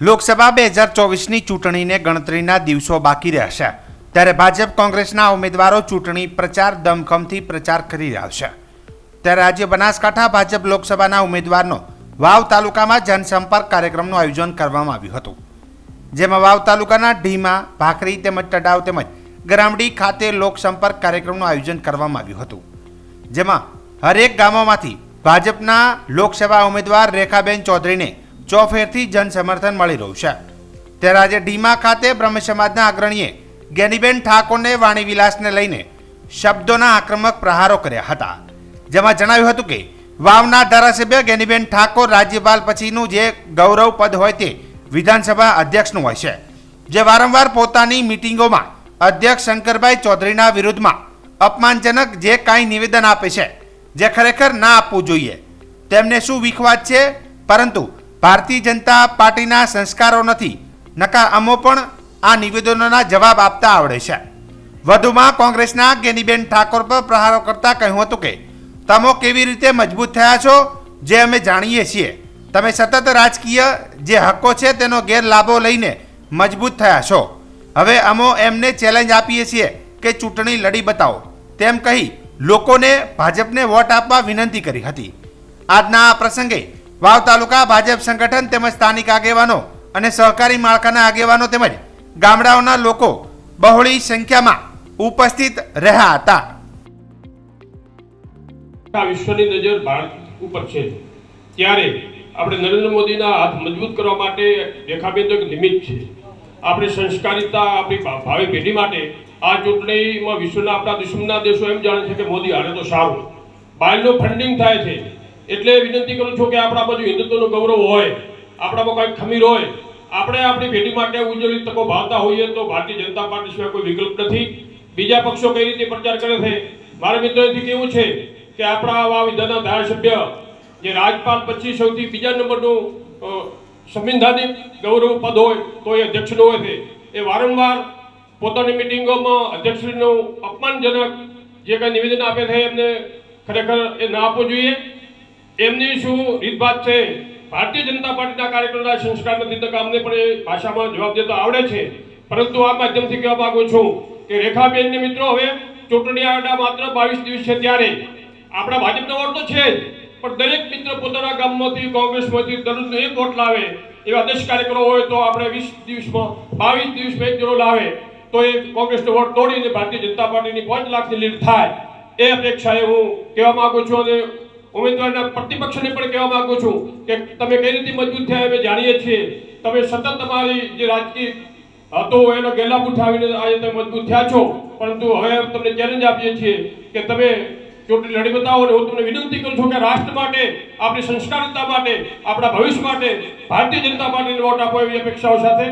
લોકસભા બે હજાર ચોવીસની ચૂંટણીને ગણતરીના દિવસો બાકી રહ્યા છે. ત્યારે ભાજપ કોંગ્રેસના ઉમેદવારો ચૂંટણી પ્રચાર દમખમથી પ્રચાર કરી રહ્યા છે. ત્યારે આજે બનાસકાંઠા ભાજપ લોકસભાના ઉમેદવારનો વાવ તાલુકામાં જનસંપર્ક કાર્યક્રમનું આયોજન કરવામાં આવ્યું હતું. જેમાં વાવ તાલુકાના ઢીમા, ભાખરી તેમજ તડાવ તેમજ ગરામડી ખાતે લોકસંપર્ક કાર્યક્રમનું આયોજન કરવામાં આવ્યું હતું. જેમાં હરેક ગામોમાંથી ભાજપના લોકસભા ઉમેદવાર રેખાબેન ચૌધરીને ચોફેરથી જનસમર્થન મળી રહ્યું છે. ત્યારે આજે ઢીમા ખાતે બ્રહ્મ સમાજના અગ્રણીએ જ્ઞાનીબેન ઠાકોરને વાણીવિલાસને લઈને શબ્દોના આક્રમક પ્રહારો કર્યા હતા. જેમાં જણાવ્યું હતું કે, વાવના ધારાસભ્ય જ્ઞાનીબેન ઠાકોર રાજ્યપાલ પછીનું જે ગૌરવ પદ હોય તે વિધાનસભા અધ્યક્ષનું હોય છે. જે વારંવાર પોતાની મિટિંગોમાં અધ્યક્ષ શંકરભાઈ ચૌધરીના વિરુદ્ધમાં અપમાનજનક જે કાંઈ નિવેદન આપે છે, જે ખરેખર ના આપવું જોઈએ. તેમને શું વિખવાદ છે? પરંતુ ભારતીય જનતા પાર્ટીના સંસ્કારો નથી. નકા અમો પણ આ નિવેદનોના જવાબ આપતા આવડે છે. વધુમાં કોંગ્રેસના ગેનીબેન ઠાકોર પર પ્રહારો કરતા કહ્યું હતું કે, તમો કેવી રીતે મજબૂત થયા છો જે અમે જાણીએ છીએ. તમે સતત રાજકીય જે હક્કો છે તેનો ગેરલાભો લઈને મજબૂત થયા છો. હવે અમો એમને ચેલેન્જ આપીએ છીએ કે ચૂંટણી લડી બતાવો. તેમ કહી લોકોને ભાજપને વોટ આપવા વિનંતી કરી હતી. આજના આ પ્રસંગે વાવ તાલુકા ભાજપ સંગઠન તેમજ સ્થાનિક આગેવાનો અને સહકારી માળખાના આગેવાનો તેમજ ગામડાઓના લોકો બહોળી સંખ્યામાં ઉપસ્થિત રહ્યા હતા. વિશ્વની નજર ભારત ઉપર છે. ત્યારે આપણે નરેન્દ્ર મોદીના હાથ મજબૂત કરવા માટે રેખાબેન એક નિમિત્ત છે. આપણી સંસ્કારિતા આપણી ભાવિ પેઢી માટે આ ચૂંટણીમાં વિશ્વના આપણા દુશ્મનના દેશો એમ જાણે છે કે મોદી હારે તો સારું. બહારનું ફંડિંગ થાય છે. એટલે વિનંતી કરું છું કે આપણા બાજુ હિન્દુત્વનું ગૌરવ હોય આપણામાં કોઈ ખમીર હોય, આપણે આપણી પેઢી માટે ઉજ્જવલિત તકો ભાવતા હોઈએ તો ભારતીય જનતા પાર્ટી સિવાય કોઈ વિકલ્પ નથી. બીજા પક્ષો કઈ રીતે પ્રચાર કરે છે? મારા મિત્રોથી કેવું છે કે આપણા આવા વિધાનના ધારાસભ્ય, જે રાજપાલ પછી સૌથી બીજા નંબરનું સંવિધાનિક ગૌરવ પદ હોય, તો એ અધ્યક્ષનું હોય છે. એ વારંવાર પોતાની મિટિંગોમાં અધ્યક્ષનું અપમાનજનક જે કંઈ નિવેદન આપે છે એમને ખરેખર એ ના આપવું જોઈએ. એમની શું રીતભાત છે? ભારતીય જનતા પાર્ટીના કાર્યકર્તા સંસ્કાર નથી તો અમને પણ એ ભાષામાં જવાબ દેતા આવડે છે. પરંતુ આ માધ્યમથી કહેવા માંગુ છું કે રેખાબેનને મિત્રો, હવે ચૂંટણી આડા માત્ર બાવીસ દિવસ છે ત્યારે. આપણા ભાજપનો વોટ તો છે જ, પણ દરેક મિત્ર પોતાના ગામમાંથી, કોંગ્રેસમાંથી દરરોજ એક વોટ લાવે. એવા દસ કાર્યક્રમો હોય તો આપણે વીસ દિવસમાં, બાવીસ દિવસમાં એક જણો લાવે. તો એ કોંગ્રેસનો વોટ તોડીને ભારતીય જનતા પાર્ટીની પાંચ લાખની લીડ થાય. એ અપેક્ષાએ હું કહેવા માગું છું અને ઉમેદવારના પ્રતિપક્ષને પણ કહેવા માંગુ છું કે તમે કઈ રીતે મજબૂત થયા અમે જાણીએ છીએ. તમે સતત તમારી જે રાજકીય હતો એનો ગેલાપ ઉઠાવીને આજે તમે મજબૂત થયા છો. પરંતુ હવે તમને ચેલેન્જ આપીએ છીએ કે તમે ચૂંટણી લડી બતાવો અને હું તમને વિનંતી કરું છું કે રાષ્ટ્ર માટે, આપણી સંસ્કારિતા માટે, આપણા ભવિષ્ય માટે ભારતીય જનતા પાર્ટીને વોટ આપો એવી અપેક્ષાઓ સાથે.